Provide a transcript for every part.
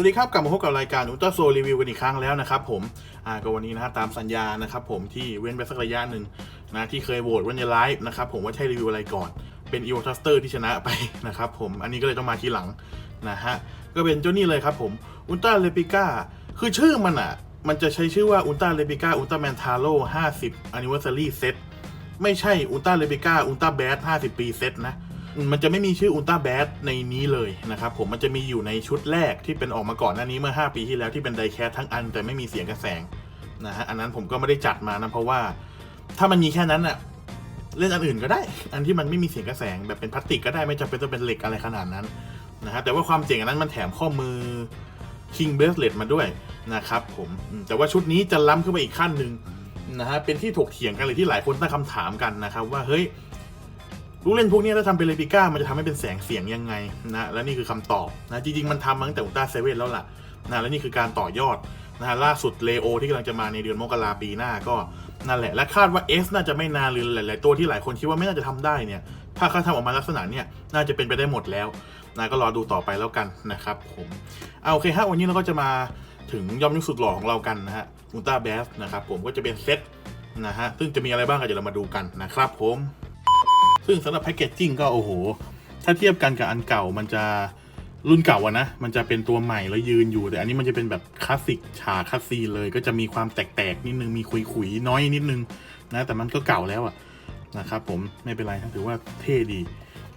วัสดีครับกลับมาพบกับรายการอุลตร้าโซรีวิวกันอีกครั้งแล้วนะครับผมอ่าก็วันนี้นะฮะตามสัญญานะครับผมที่เว้นไปสักระยะหนึ่งนะที่เคยโหวตวันในไลฟ์นะครับผมว่าใช่รีวิวอะไรก่อนเป็นอีโวทัสเตอร์ที่ชนะไปนะครับผมอันนี้ก็เลยต้องมาทีหลังนะฮะก็เป็นเจ้านี่เลยครับผมอุลตร้าเลปิก้าคือชื่อมันอะ มันจะใช้ชื่อว่าอุลตร้าเลปิก้าอุลตร้าแมนทาโร่50 anniversary set ไม่ใช่อุลตร้าเลปิก้าอุลตร้าแบด50ปีเซตนะ มันจะไม่มีชื่ออุลตร้าแบดในนี้เลยนะครับผมมันจะมีอยู่ในชุดแรกที่เป็นออกมาก่อนหน้านี้เมื่อ 5 ปีที่แล้วที่เป็นไดแคสทั้งอันแต่ไม่มีเสียงกระแสงนะฮะอันนั้นผมก็ไม่ได้จัดมานะเพราะว่าถ้ามันมีแค่นั้นอะเล่นอันอื่นก็ได้ อันที่มันไม่มีเสียงกระแสงแบบเป็นพลาสติกก็ได้ไม่จำเป็นต้องเป็นเหล็กอะไรขนาดนั้นนะฮะแต่ว่าความเจ๋งอันนั้นมันแถมข้อมือ King Bracelet มาด้วยนะครับผมอืมแต่ว่าชุดนี้จะล้ำขึ้นไปอีกขั้นหนึ่งนะฮะเป็นที่ถกเถียงกันเลยที่หลายคนตั้งคำถามกันนะครับว่าเฮ้ย ลูกเล่นพวกนี้ถ้าทำเป็นเลปิก้ามันจะทำให้เป็นแสงเสียงยังไงนะและนี่คือคำตอบนะจริงๆมันทำมาตั้งแต่อุลตร้าเซเว่นแล้วล่ะนะและนี่คือการต่อยอดนะล่าสุดเลโอที่กำลังจะมาในเดือนมกราปีหน้าก็นั่นแหละ และคาดว่า S น่าจะไม่นานหรือหลายๆตัวที่หลายคนคิดว่าไม่น่าจะทำได้เนี่ย ถ้าเขาทำออกมาลักษณะเนี่ยน่าจะเป็นไปได้หมดแล้วนะก็รอดูต่อไปแล้วกันนะครับผมเอาโอเคฮะวันนี้เราก็จะมาถึงยอมยุคสุดหล่อของเรากันนะฮะอุลตร้าแบสนะครับผมก็จะเป็นเซตนะฮะซึ่งจะมีอะไรบ้างก็เดี๋ยวเรามาดูกันนะครับผม ซึ่งสำหรับแพคเกจจิ้งก็โอ้โห ถ้าเทียบกันกับอันเก่ามันจะรุ่นเก่าอะนะ มันจะเป็นตัวใหม่แล้วยืนอยู่ แต่อันนี้มันจะเป็นแบบคลาสสิกฉาคลาสซีเลย ก็จะมีความแตกๆนิดนึง มีขุยๆน้อยนิดนึงนะ แต่มันก็เก่าแล้วอะนะครับผม ไม่เป็นไรถือว่าเท่ดี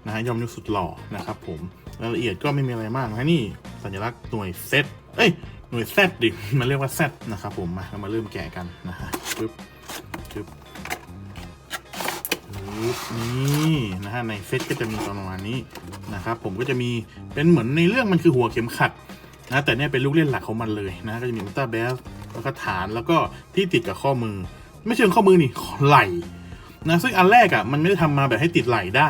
นะฮะยอมยุคสุดหล่อนะครับผม รายละเอียดก็ไม่มีอะไรมากนะนี่สัญลักษณ์หน่วยเซตเอ้ย หน่วยเซตดิ มันเรียกว่าเซตนะครับผม มาเรามาเริ่มแกะกันนะฮะปึ๊บปึ๊บ ปึ๊บนี่นะฮะในเซตก็จะมีประมาณนี้นะครับผมก็จะมีเป็นเหมือนในเรื่องมันคือหัวเข็มขัดนะแต่เนี่ยเป็นลูกเล่นหลักของมันเลยนะก็จะมีอุลตร้าแบสแล้วก็ฐานแล้วก็ที่ติดกับข้อมือ ไม่เชิงข้อมือนี่ไหลนะซึ่งอันแรกอะ่ะมันไม่ได้ทำมาแบบให้ติดไหลได้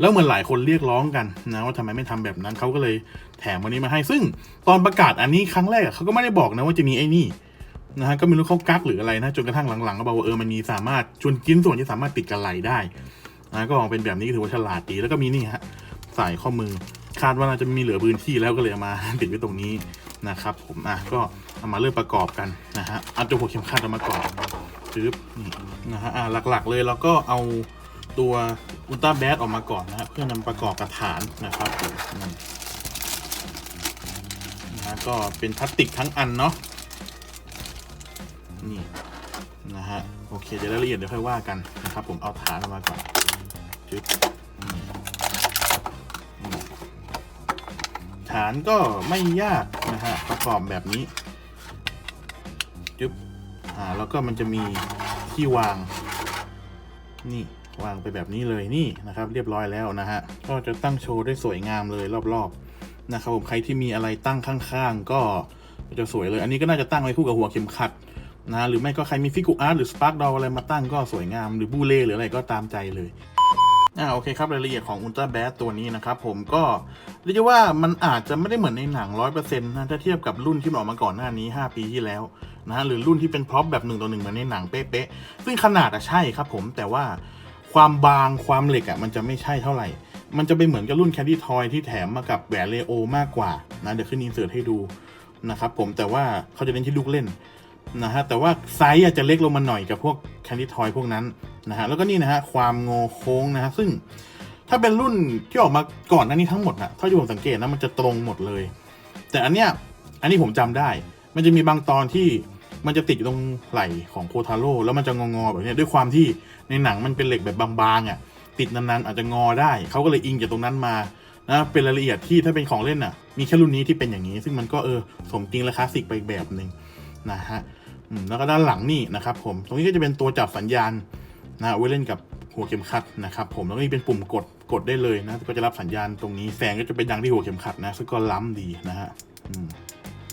แล้วเหมือนหลายคนเรียกร้องกันนะว่าทำไมไม่ทำแบบนั้นเขาก็เลยแถมวันนี้มาให้ ซึ่งตอนประกาศอันนี้ครั้งแรกอะเขาก็ไม่ได้บอกนะว่าจะมีไอ้นี่ นะฮะก็ไม่รู้เขากักหรืออะไรนะจนกระทั่งหลังๆก็บอกว่าเออมันมีสามารถชวนกินส่วนที่สามารถติดกับไหลได้นะก็ออกเป็นแบบนี้ก็ถือว่าฉลาดดีแล้วก็มีนี่ฮะใส่ข้อมือคาดว่าน่าจะมีเหลือพื้นที่แล้วก็เลยมาติดไว้ตรงนี้นะครับ ผมอะก็เอามาเริ่มประกอบกันนะฮะเอาตัวหัวเข็มขัดเอามาก่อนปึ๊บนี่นะฮะอะหลักๆเลยเราก็เอาตัวอุลตร้าแบสออกมาก่อนนะฮะเพื่อนำประกอบกับฐานนะครับผมนะก็เป็นพลาสติกทั้งอันเนาะ นี่นะฮะโอเคเดี๋ยวรายละเอียดเดี๋ยวค่อยว่ากันนะครับ ผมเอาฐานออกมาก่อนจึ๊บฐานก็ไม่ยากนะฮะประกอบแบบนี้จึ๊บอ่าแล้วก็มันจะมีที่วาง นี่วางไปแบบนี้เลยนี่นะครับ เรียบร้อยแล้วนะฮะก็จะตั้งโชว์ได้สวยงามเลยรอบๆนะครับผมใครที่มีอะไรตั้งข้างๆ ก็จะสวยเลย อันนี้ก็น่าจะตั้งไว้คู่กับหัวเข็มขัด นะหรือไม่ก็ใครมีฟิกูอาร์ตหรือสปาร์กดออะไรมาตั้งก็สวยงามหรือบูเล่หรืออะไรก็ตามใจเลยอ่าโอเคครับรายละเอียดของอุลตร้าแบสตัวนี้นะครับผมก็เรียกว่ามันอาจจะไม่ได้เหมือนในหนังร้อยเปอร์เซ็นต์นะถ้าเทียบกับรุ่นที่นออกมาก่อนหน้านี้ 5 ปีที่แล้วนะหรือรุ่นที่เป็นพร็อพแบบหนึ่งต่อหนึ่งเหมือนในหนังเป๊ะๆซึ่งขนาดอะใช่ครับผมแต่ว่าความบางความเหล็กอะมันจะไม่ใช่เท่าไหร่ มันจะไปเหมือนกับรุ่นแคนดี้ทอยที่แถมมากับแหวนเลโอมากกว่านะเดี๋ยวขึ้นอินเสิร์ตให้ดูนะครับผมแต่ว่าเขาจะเน้นที่ลูกเล่น นะฮะแต่ว่าไซส์อาจจะเล็กลงมาหน่อยกับพวกแคนดี้ทอยพวกนั้นนะฮะแล้วก็นี่นะฮะความงอโค้งนะฮะซึ่งถ้าเป็นรุ่นที่ออกมาก่อนหน้านี้ทั้งหมดนะเท่าที่ผมสังเกตนะมันจะตรงหมดเลย แต่อันเนี้ยอันนี้ผมจำได้ มันจะมีบางตอนที่มันจะติดอยู่ตรงไหล่ของโคทาโร่แล้วมันจะงองๆแบบนี้ด้วยความที่ในหนังมันเป็นเหล็กแบบบางๆอะติดนานๆอาจจะงอได้ เขาก็เลยอิงจากตรงนั้นมานะเป็นรายละเอียดที่ถ้าเป็นของเล่นอะ มีแค่รุ่นนี้ที่เป็นอย่างนี้ ซึ่งมันก็เออสมจริงและคลาสสิกไปอีกแบบหนึ่ง นะฮะอืมแล้วก็ด้านหลังนี่นะครับผมตรงนี้ก็จะเป็นตัวจับสัญญาณนะไว้เล่นกับหัวเข็มขัดนะครับผมแล้วก็นี่เป็นปุ่มกดกดได้เลยนะก็จะรับสัญญาณตรงนี้แสงก็จะไปดังที่หัวเข็มขัดนะซึ่งก็ล้ำดีนะฮะอืม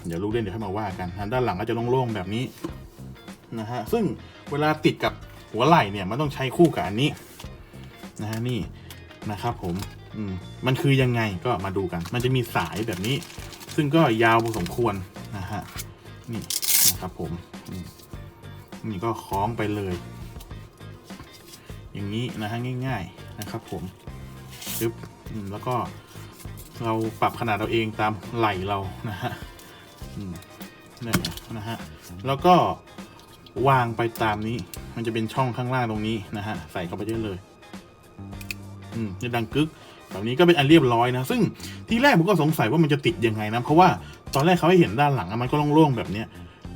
เดี๋ยวลูกเล่นเดี๋ยวให้มาว่ากันด้านหลังก็จะโล่งๆแบบนี้นะฮะซึ่งเวลาติดกับหัวไหล่เนี่ยมันต้องใช้คู่กับอันนี้นะฮะนี่นะครับผมอืมมันคือยังไงก็มาดูกัน มันจะมีสายแบบนี้ ซึ่งก็ยาวพอสมควรนะฮะนี่ นะครับผมนี่ก็คล้องไปเลย อย่างนี้นะฮะง่าย ๆนะครับ ผมปึ๊บแล้วก็เราปรับขนาดเราเองตามไหล่เรานะฮะนี่นะฮะแล้วก็วางไปตามนี้ มันจะเป็นช่องข้างล่างตรงนี้นะฮะใส่เข้าไปได้เลย อืมจะดังกึกแบบนี้ก็เป็นอันเรียบร้อยนะ ซึ่งที่แรกผมก็สงสัยว่ามันจะติดยังไงนะ เพราะว่าตอนแรกเขาให้เห็นด้านหลังมันก็โล่งๆแบบเนี้ย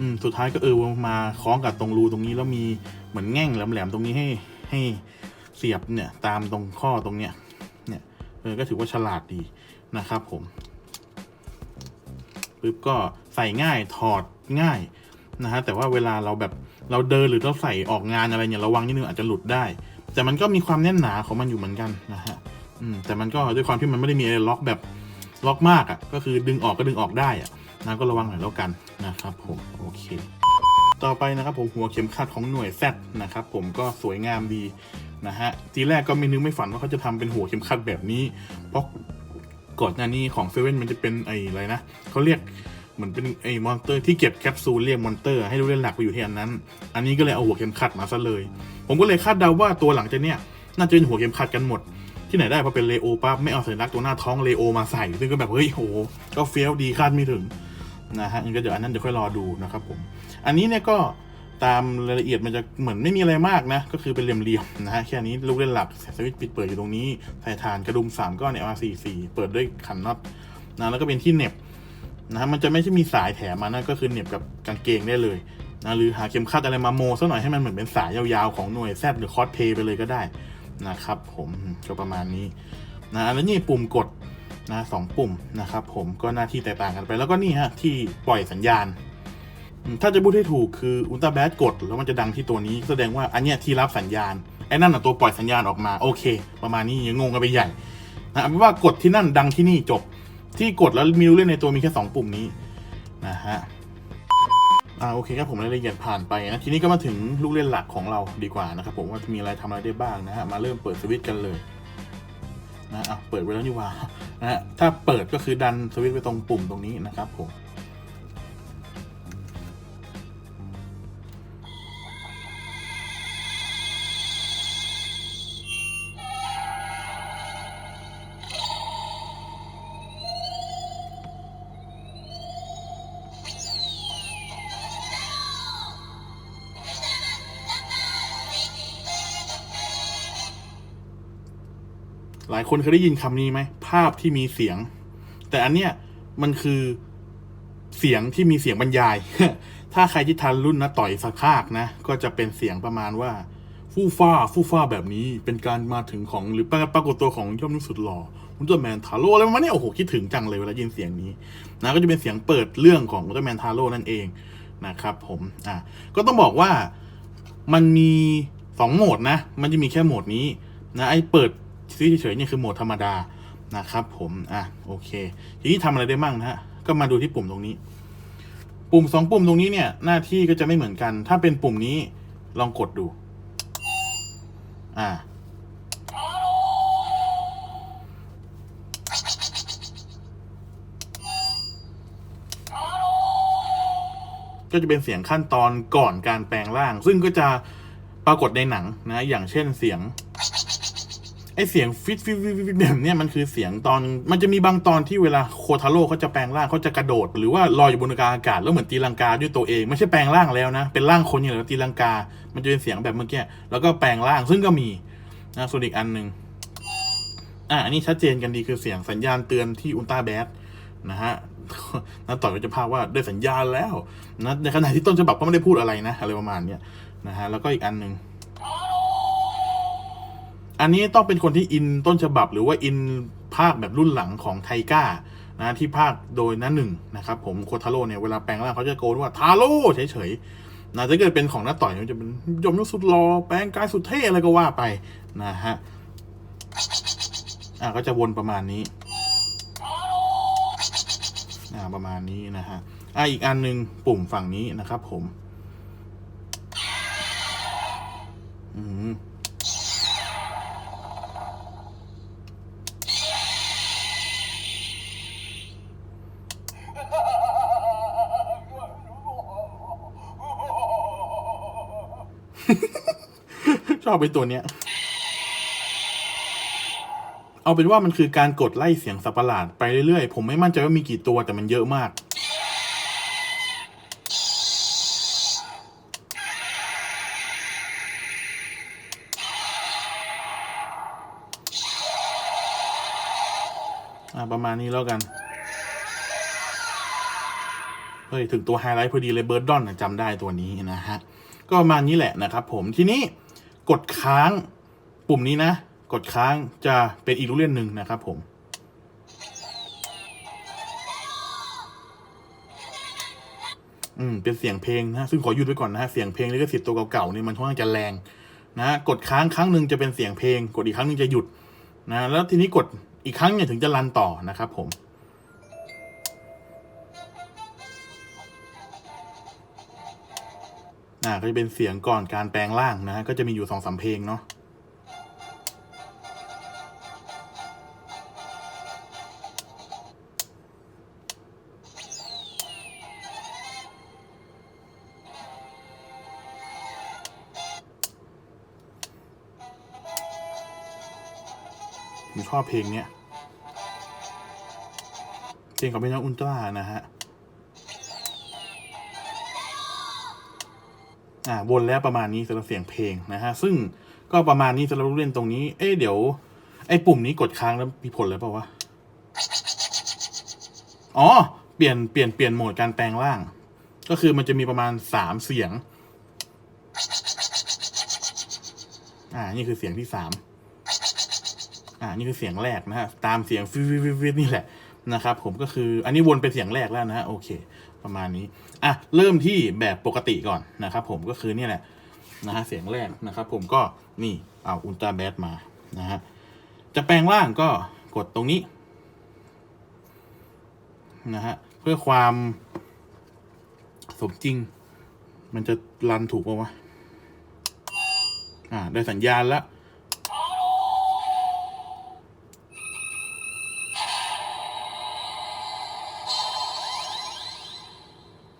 อืมสุดท้ายก็เออมาคล้องกับตรงรูตรงนี้แล้วมีเหมือนแง่งแหลมๆตรงนี้ให้ให้เสียบเนี่ยตามตรงข้อตรงเนี้ยเนี่ยเออก็ถือว่าฉลาดดีนะครับผมปึ๊บก็ใส่ง่ายถอดง่ายนะฮะแต่ว่าเวลาเราแบบเราเดินหรือเราใส่ออกงานอะไรเนี่ยระวังนิดนึงอาจจะหลุดได้ แต่มันก็มีความแน่นหนาของมันอยู่เหมือนกันนะฮะอืมแต่มันก็ด้วยความที่มันไม่ได้มีอะไรล็อกแบบล็อกมากอะ่ะก็คือดึงออกก็ดึงออกได้อะ่ะ นะก็ระวังหน่อยแล้วกันนะครับผมโอเค ต่อไปนะครับผมหัวเข็มขัดของหน่วย Z นะครับผมก็สวยงามดีนะฮะทีแรกก็ไม่นึกไม่ฝันว่าเขาจะทำเป็นหัวเข็มขัดแบบนี้ เพราะก่อนหน้านี้ของเซเว่นมันจะเป็นไอ้อะไรนะเขาเรียกเหมือนเป็นไอ้มอนเตอร์ที่เก็บแคปซูลเรียกมอนเตอร์ให้รู้เล่นหลักไปอยู่ที่อันนั้น อันนี้ก็เลยเอาหัวเข็มขัดมาซะเลย ผมก็เลยคาดเดาว่าตัวหลังจากเนี้ยน่าจะเป็นหัวเข็มขัดกันหมด ที่ไหนได้พอเป็นเลโอปั๊บไม่เอาสัญลักษณ์ตัวหน้าท้องเลโอมาใส่ ซึ่งก็แบบเฮ้ยโหก็เฟี้ยวดีคาดไม่ถึง นะฮะงั้นก็เดี๋ยวอันนั้นเดี๋ยวค่อยรอดูนะครับผม อันนี้เนี่ยก็ตามรายละเอียดมันจะเหมือนไม่มีอะไรมากนะ ก็คือเป็นเหลี่ยมๆนะฮะแค่นี้ลูกเล่นหลักสวิตช์ปิดเปิดอยู่ตรงนี้ใส่ฐานกระดุมสามก้อนเนี่ยมาสี่สี่เปิดด้วยขันน็อตนะแล้วก็เป็นที่เน็บนะฮะมันจะไม่ใช่มีสายแถมมานะก็คือเน็บกับกางเกงได้เลยนะหรือหาเข็มขัดอะไรมาโมสักหน่อยให้มันเหมือนเป็นสายยาวๆของหน่วยแซดหรือคอสเพย์ไปเลยก็ได้นะครับผมก็ประมาณนี้นะแล้วนี่ปุ่มกด นะสองปุ่มนะครับผมก็หน้าที่แตกต่างกันไป แล้วก็นี่ฮะที่ปล่อยสัญญาณ ถ้าจะพูดให้ถูกคืออุลตร้าแบดกด แล้วมันจะดังที่ตัวนี้แสดงว่าอันเนี้ยที่รับสัญญาณไอ้นั่นน่ะตัวปล่อยสัญญาณออกมาโอเค ประมาณนี้ยังงงกันไปใหญ่นะเอาเป็นว่ากดที่นั่นดังที่นี่จบ ที่กดแล้วมีลูกเล่นในตัวมีแค่สองปุ่มนี้นะฮะอ่าโอเคครับผมรายละเอียดผ่านไปนะทีนี้ก็มาถึงลูกเล่นหลักของเราดีกว่านะครับผมว่ามีอะไรทำอะไรได้บ้างนะฮะมาเริ่มเปิดสวิตช์กันเลยนะอะเปิดไว้แล้วนี่ว่า นะฮะถ้าเปิดก็คือดันสวิตช์ไปตรงปุ่มตรงนี้นะครับผม หลายคนเคยได้ยินคำนี้ไหม ภาพที่มีเสียง แต่อันเนี้ยมันคือเสียงที่มีเสียงบรรยาย ถ้าใครที่ทันรุ่นนะต่อยสักภาคนะ ก็จะเป็นเสียงประมาณว่า ฟู่ฟ้า ฟู่ฟ้าแบบนี้ เป็นการมาถึงของหรือปรากฏตัวของยอดมนุษย์สุดหล่ออุลตร้าแมนทาโร่อะไรประมาณเนี้ยโอ้โหคิดถึงจังเลยเวลายินเสียงนี้นะก็จะเป็นเสียงเปิดเรื่องของอุลตร้าแมนทาโร่นั่นเองนะครับผมอะก็ต้องบอกว่ามันมีสองโหมดนะ มันจะมีแค่โหมดนี้นะไอ้เปิด ซีเฉยๆนี่คือโหมดธรรมดานะครับผมอะโอเค ทีนี้ทำอะไรได้บ้างนะฮะก็มาดูที่ปุ่มตรงนี้ ปุ่มสองปุ่มตรงนี้เนี่ยหน้าที่ก็จะไม่เหมือนกัน ถ้าเป็นปุ่มนี้ลองกดดู อ่า ก็จะเป็นเสียงขั้นตอนก่อนการแปลงร่าง ซึ่งก็จะปรากฏในหนังนะ อย่างเช่นเสียง เสียงฟิตฟิตฟิตฟิตแบบเนี้ยมันคือเสียงตอน มันจะมีบางตอนที่เวลาโคทาโร่เขาจะแปลงร่างเขาจะกระโดด หรือว่าลอยอยู่บนอากาศแล้วเหมือนตีลังกาด้วยตัวเองไม่ใช่แปลงร่างแล้วนะ เป็นร่างคนอย่างเดียวตีลังกา มันจะเป็นเสียงแบบเมื่อกี้แล้วก็แปลงร่างซึ่งก็มีนะส่วนอีกอันหนึ่งอะอันนี้ชัดเจนกันดีคือเสียงสัญญาณเตือนที่อุลตร้าแบดนะฮะนัต่อยก็จะพาว่าได้สัญญาณแล้วนะในขณะที่ต้นฉบับก็ไม่ได้พูดอะไรนะอะไรประมาณเนี้ยนะฮะแล้วก็อีกอันหนึ่ง อันนี้ต้องเป็นคนที่อินต้นฉบับหรือว่าอินภาคแบบรุ่นหลังของไทก้านะที่ภาคโดยน้าหนึ่งนะครับผมโคทาโร่เนี่ยเวลาแปลงร่างเขาจะโกนว่าทาโร่เฉยๆนะถ้าเกิดเป็นของน้าต่อยมันจะเป็นยมยุสุดรอแปลงกายสุดเท่อะไรก็ว่าไปนะฮะอ่าก็จะวนประมาณนี้อ่าประมาณนี้นะฮะอ่าอีกอันหนึ่งปุ่มฝั่งนี้นะครับผม อืม ชอบไปตัวเนี้ย เอาเป็นว่ามันคือการกดไล่เสียงสับประหลาดไปเรื่อยๆ ผมไม่มั่นใจว่ามีกี่ตัวแต่มันเยอะมาก อ่าประมาณนี้แล้วกัน เฮ้ย ถึงตัวไฮไลท์พอดีเลยเบิร์ดดอนนะจำได้ตัวนี้นะฮะ ก็ประมาณนี้แหละนะครับผมทีนี้ กดค้างปุ่มนี้นะ กดค้างจะเป็นอีกลูเล่นหนึ่งนะครับผมอืมเป็นเสียงเพลงนะซึ่งขอหยุดไว้ก่อนนะฮะเสียงเพลงลิขสิทธิ์ตัวเก่าๆนี่มันค่อนข้างจะแรงนะ กดค้างครั้งหนึ่งจะเป็นเสียงเพลง กดอีกครั้งหนึ่งจะหยุดนะแล้วทีนี้กดอีกครั้งเนี่ยถึงจะรันต่อนะครับผม อ่าก็จะเป็นเสียงก่อนการแปลงร่างนะฮะก็จะมีอยู่สองสามเพลงเนาะผมชอบเพลงเนี้ยเพลงของเป็นน้องอุลตร้านะฮะ อ่าวนแล้วประมาณนี้สำหรับเสียงเพลงนะฮะซึ่งก็ประมาณนี้สำหรับลูกเล่นตรงนี้ เอ๊ะเดี๋ยว ไอ้ปุ่มนี้กดค้างแล้วมีผลเลยเปล่าวะอ๋อเปลี่ยนเปลี่ยนเปลี่ยนโหมดการแปลงร่าง ก็คือมันจะมีประมาณสามเสียง อ่า นี่คือเสียงที่สามอ่า นี่คือเสียงแรกนะฮะ ตามเสียงฟิวฟิวฟิวฟิวนี่แหละนะครับ ผมก็คือ อันนี้วนเป็นเสียงแรกแล้วนะฮะ โอเค ประมาณนี้ อะเริ่มที่แบบปกติก่อนนะครับผมก็คือเนี่ยแหละนะฮะเสียงแรกนะครับ ผมก็นี่เอาอุลตร้าแบทมานะฮะจะแปลงร่างก็กดตรงนี้นะฮะเพื่อความสมจริง มันจะรันถูกป่าวะอ่าได้สัญญาณแล้ว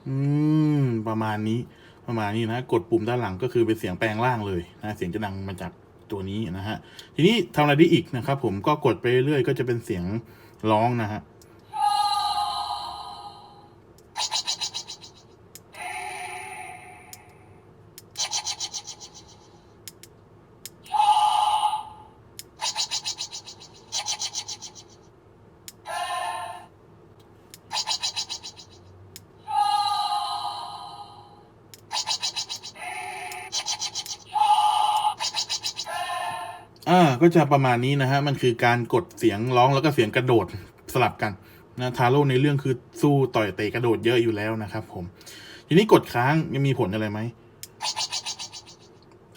อืม ประมาณนี้ ประมาณนี้นะ กดปุ่มด้านหลังก็คือเป็นเสียงแปลงร่างเลยนะ เสียงจะดังมาจากตัวนี้นะฮะ ทีนี้ทำอะไรได้อีกนะครับ ผมก็กดไปเรื่อยๆก็จะเป็นเสียงร้องนะฮะ อ่า ก็จะประมาณนี้นะฮะ มันคือการกดเสียงร้องแล้วก็เสียงกระโดดสลับกันนะทาโร่ในเรื่องคือสู้ต่อยเตะกระโดดเยอะอยู่แล้วนะครับผม ทีนี้กดค้างยังมีผลอะไรไหม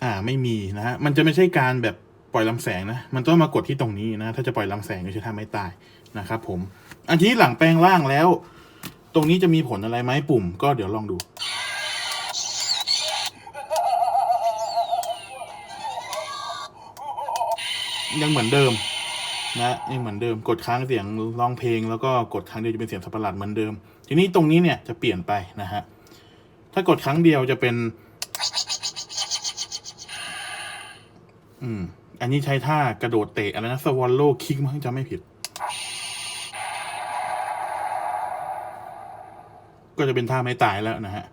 อ่าไม่มีนะฮะ มันจะไม่ใช่การแบบปล่อยลำแสงนะ มันต้องมากดที่ตรงนี้นะ ถ้าจะปล่อยลำแสงก็จะทำให้ตายนะครับผม อันทีนี้หลังแปลงร่างแล้ว ตรงนี้จะมีผลอะไรไหมปุ่ม ก็เดี๋ยวลองดู ยังเหมือนเดิมนะยังเหมือนเดิมกดค้างเสียงร้องเพลง แล้วก็กดครั้งเดียวจะเป็นเสียงสับประหลาดเหมือนเดิม ทีนี้ตรงนี้เนี่ยจะเปลี่ยนไปนะฮะถ้ากดครั้งเดียวจะเป็น อืม อันนี้ใช้ท่ากระโดดเตะอะไรนะสวอลโลคิกมั้งจำไม่ผิด ก็จะเป็นท่าไม่ตายแล้วนะฮะ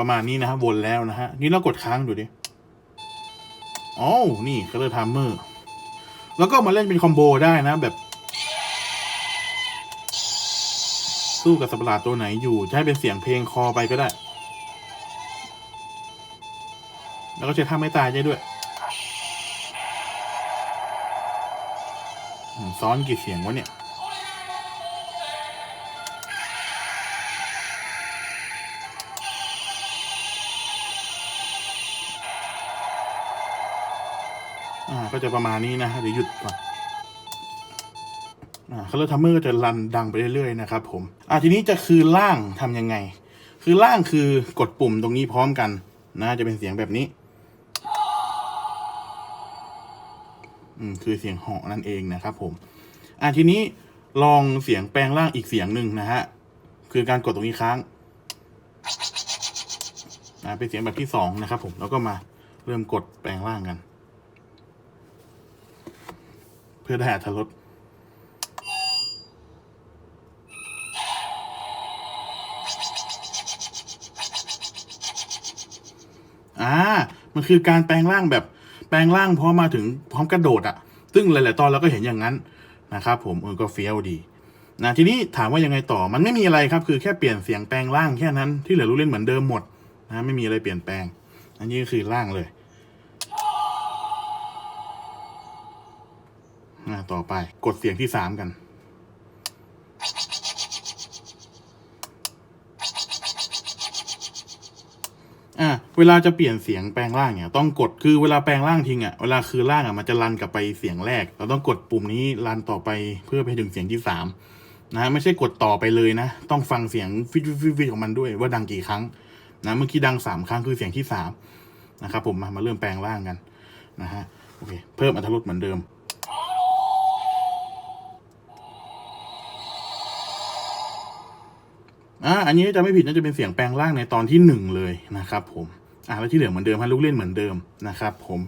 ประมาณนี้นะครับวนแล้วนะฮะ นี่เรากดค้างดูดิอ๋อนี่ก็เลยทามเมอร์แล้วก็มาเล่นเป็นคอมโบได้นะ แบบ สู้กับสัตว์ประหลาดตัวไหนอยู่จะให้เป็นเสียงเพลงคอไปก็ได้ แล้วก็ใช้ท่าไม่ตายได้ด้วยซ้อนกี่เสียงวะเนี่ย ก็จะประมาณนี้นะฮะเดี๋ยวหยุดก่อนอ่าคัลเลอร์ทัมเมอร์ก็จะรันดังไปเรื่อยๆนะครับผมอะทีนี้จะคือล่างทำยังไง คือล่างคือกดปุ่มตรงนี้พร้อมกันนะจะเป็นเสียงแบบนี้อืมคือเสียงเหาะนั่นเองนะครับผมอะทีนี้ลองเสียงแปลงร่างอีกเสียงหนึ่งนะฮะคือการกดตรงนี้ค้างนะเป็นเสียงแบบที่สองนะครับผมแล้วก็มาเริ่มกดแปลงร่างกัน เพื่อได้อรรถรสอ่า มันคือการแปลงร่างแบบแปลงร่างพร้อมมาถึงพร้อมกระโดดอะซึ่งหลาย ๆ ตอนเราก็เห็นอย่างนั้นนะครับผมเออก็เฟี้ยวดีนะทีนี้ถามว่ายังไงต่อมันไม่มีอะไรครับคือแค่เปลี่ยนเสียงแปลงร่างแค่นั้นที่เหลือรู้เล่นเหมือนเดิมหมดนะไม่มีอะไรเปลี่ยนแปลง อันนี้ก็คือร่างเลย นะต่อไปกดเสียงที่สามกัน อะเวลาจะเปลี่ยนเสียงแปลงร่างเนี่ยต้องกดคือเวลาแปลงร่างทิ้งอะเวลาคือร่างอะมันจะรันกลับไปเสียงแรก เราต้องกดปุ่มนี้รันต่อไปเพื่อไปถึงเสียงที่สามนะไม่ใช่กดต่อไปเลยนะ ต้องฟังเสียงฟิตฟิตฟิตของมันด้วยว่าดังกี่ครั้งนะเมื่อกี้ดังสามครั้งคือเสียงที่สามนะครับผมมามาเริ่มแปลงร่างกันนะฮะโอเคเพิ่มอรรถรสเหมือนเดิม อ่าอันนี้จะไม่ผิดน่าจะเป็นเสียงแปลงร่างในตอนที่หนึ่งเลยนะครับผมอ่าแล้วที่เหลือเหมือนเดิมฮะลูกเล่นเหมือนเดิมนะครับผม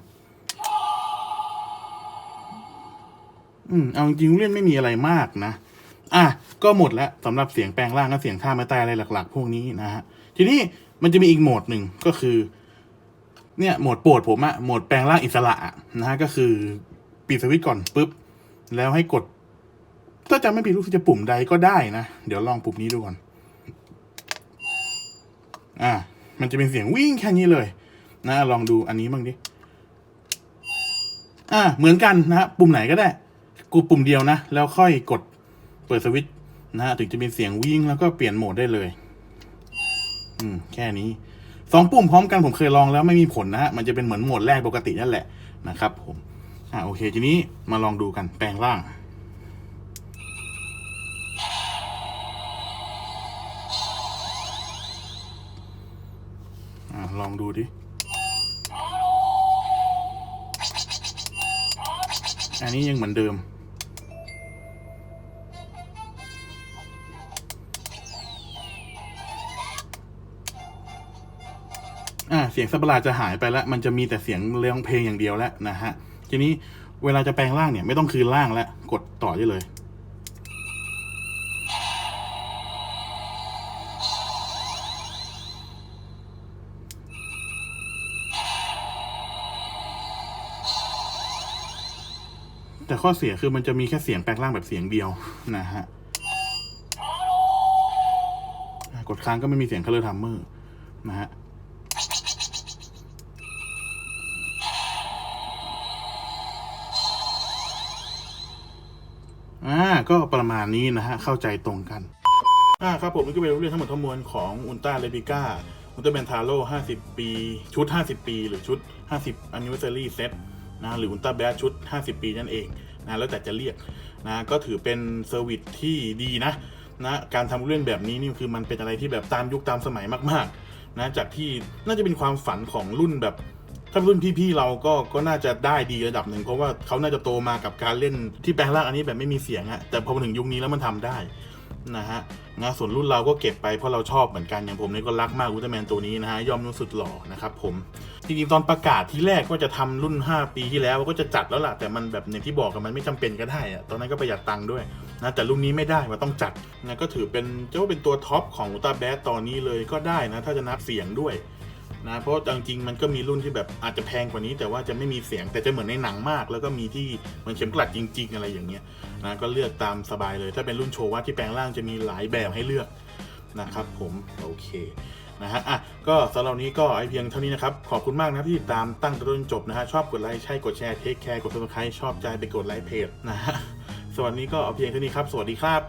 อืมเอาจริงลูกเล่นไม่มีอะไรมากนะ อะก็หมดแล้วสำหรับเสียงแปลงร่างกับเสียงท่าไม้ตายอะไรหลัก ๆ พวกนี้นะฮะทีนี้มันจะมีอีกโหมดหนึ่งก็คือ เนี่ยโหมดโปรดผมอะโหมดแปลงร่างอิสระนะฮะก็คือปิดสวิตช์ก่อนปุ๊บ แล้วให้กดถ้าจำไม่ผิดรู้สึกจะปุ่มใดก็ได้นะ เดี๋ยวลองปุ่มนี้ดูก่อน อ่า มันจะเป็นเสียงวิ่งแค่นี้เลย นะลองดูอันนี้บ้างดิอ่า เหมือนกันนะฮะปุ่มไหนก็ได้ กูปุ่มเดียวนะ แล้วค่อยกดเปิดสวิตช์นะฮะถึงจะเป็นเสียงวิ่งแล้วก็เปลี่ยนโหมดได้เลย อืม แค่นี้สองปุ่มพร้อมกันผมเคยลองแล้วไม่มีผลนะฮะมันจะเป็นเหมือนโหมดแรกปกตินั่นแหละนะครับ ผม อ่าโอเค ทีนี้มาลองดูกันแปลงร่าง ดูดิ อันนี้ยังเหมือนเดิม อ่า เสียงสัตว์ประลาจะหายไปแล้ว มันจะมีแต่เสียงเรื่องเพลงอย่างเดียวแล้วนะฮะ ทีนี้เวลาจะแปลงร่างเนี่ย ไม่ต้องคืนร่างแล้ว กดต่อได้เลย แต่ข้อเสียคือมันจะมีแค่เสียงแปลงร่างแบบเสียงเดียวนะฮะกดค้างก็ไม่มีเสียงคัลเลอร์ทัมเมอร์นะฮะอ่าก็ประมาณนี้นะฮะ เข้าใจตรงกัน อ่าครับผมนี่ก็เป็นเรื่องทั้งหมดทั้งมวลของอุลตร้าเลปิก้าอุลตร้าแมนทาโร่50 ปี ชุด 50 ปี หรือชุด 50 anniversary set นะหรืออุลตร้าแบดชุด 50 ปีนั่นเองนะแล้วแต่จะเรียกนะก็ถือเป็นเซอร์วิสที่ดีนะนะการทำเรื่องแบบนี้นี่คือมันเป็นอะไรที่แบบตามยุคตามสมัยมากๆนะจากที่น่าจะเป็นความฝันของรุ่นแบบถ้ารุ่นพี่ๆเราก็ก็น่าจะได้ดีระดับหนึ่งเพราะว่าเขาน่าจะโตมากับการเล่นที่แปลงร่างอันนี้แบบไม่มีเสียงอะแต่พอมาถึงยุคนี้แล้วมันทำได้นะฮะ นะส่วนรุ่นเราก็เก็บไปเพราะเราชอบเหมือนกันอย่างผมนี่ก็รักมากอุลตร้าแมนตัวนี้นะฮะยอมนุ่สุดหล่อนะครับผมจริงๆตอนประกาศที่แรกว่าจะทำรุ่น 5 ปีที่แล้วก็จะจัดแล้วล่ะแต่มันแบบอย่างที่บอกกันมันไม่จำเป็นก็ได้อะตอนนั้นก็ประหยัดตังค์ด้วยนะแต่รุ่นนี้ไม่ได้มันต้องจัดนะก็ถือเป็นจะว่าเป็นตัวท็อปของอุลตร้าแบดตอนนี้เลยก็ได้นะถ้าจะนับเสียงด้วย นะเพราะจริงๆมันก็มีรุ่นที่แบบอาจจะแพงกว่านี้ แต่ว่าจะไม่มีเสียงแต่จะเหมือนในหนังมาก แล้วก็มีที่เหมือนเข็มกลัดจริง ๆ อะไรอย่างเงี้ยนะก็เลือกตามสบายเลย ถ้าเป็นรุ่นโชว์ว่าที่แปลงร่างจะมีหลายแบบให้เลือกนะครับ ผมโอเคนะฮะอะก็สำหรับนี้ก็ไอเพียงเท่านี้นะครับ ขอบคุณมากนะที่ติดตามตั้งแต่ต้นจบนะฮะชอบกดไลค์ใช่กดแชร์เทคแคร์กดซับสไครต์ชอบใจไปกดไลค์เพจนะฮะสวัสดีก็เอาเพียงเท่านี้ครับ สวัสดีครับ